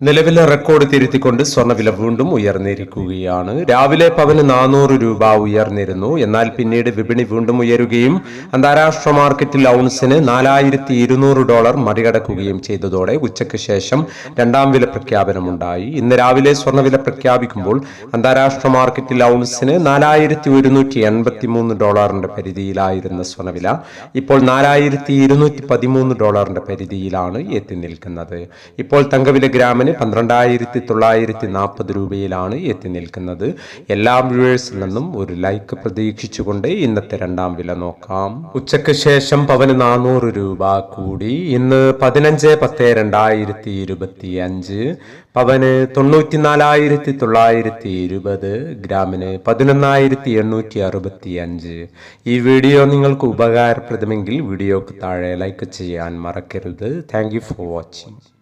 നിലവിലെ റെക്കോർഡ് തിരുത്തിക്കൊണ്ട് സ്വർണവില വീണ്ടും ഉയർന്നിരിക്കുകയാണ്. രാവിലെ പവന് നാനൂറ് രൂപ ഉയർന്നിരുന്നു. എന്നാൽ പിന്നീട് വിപണി വീണ്ടും ഉയരുകയും അന്താരാഷ്ട്ര മാർക്കറ്റിൽ ഔൺസിന് നാലായിരത്തി ഇരുന്നൂറ് ഡോളർ മറികടക്കുകയും ചെയ്തതോടെ ഉച്ചയ്ക്ക് ശേഷം രണ്ടാം വില പ്രഖ്യാപനമുണ്ടായി. ഇന്ന് രാവിലെ സ്വർണവില പ്രഖ്യാപിക്കുമ്പോൾ അന്താരാഷ്ട്ര മാർക്കറ്റിൽ ഔൺസിന് നാലായിരത്തി ഒരുന്നൂറ്റി എൺപത്തി മൂന്ന് ഡോളറിന്റെ പരിധിയിലായിരുന്ന സ്വർണവില ഇപ്പോൾ നാലായിരത്തി ഇരുന്നൂറ്റി പതിമൂന്ന് ഡോളറിന്റെ പരിധിയിലാണ് എത്തി നിൽക്കുന്നത്. ഇപ്പോൾ തങ്കവില ഗ്രാമിന് പന്ത്രണ്ടായിരത്തി തൊള്ളായിരത്തി നാൽപ്പത് രൂപയിലാണ് എത്തി നിൽക്കുന്നത്. എല്ലാ വ്യൂവേഴ്സിൽ നിന്നും ഒരു ലൈക്ക് പ്രതീക്ഷിച്ചുകൊണ്ട് ഇന്നത്തെ രണ്ടാം വില നോക്കാം. ഉച്ചയ്ക്ക് ശേഷം പവന് നാനൂറ് രൂപ കൂടി. ഇന്ന് പതിനഞ്ച് പത്ത് രണ്ടായിരത്തി ഇരുപത്തി അഞ്ച് പവന് തൊണ്ണൂറ്റിനാലായിരത്തി തൊള്ളായിരത്തി ഇരുപത് ഗ്രാമിന് പതിനൊന്നായിരത്തി എണ്ണൂറ്റി അറുപത്തി അഞ്ച് ഈ വീഡിയോ നിങ്ങൾക്ക് ഉപകാരപ്രദമെങ്കിൽ വീഡിയോക്ക് താഴെ ലൈക്ക് ചെയ്യാൻ മറക്കരുത്. Thank you for watching.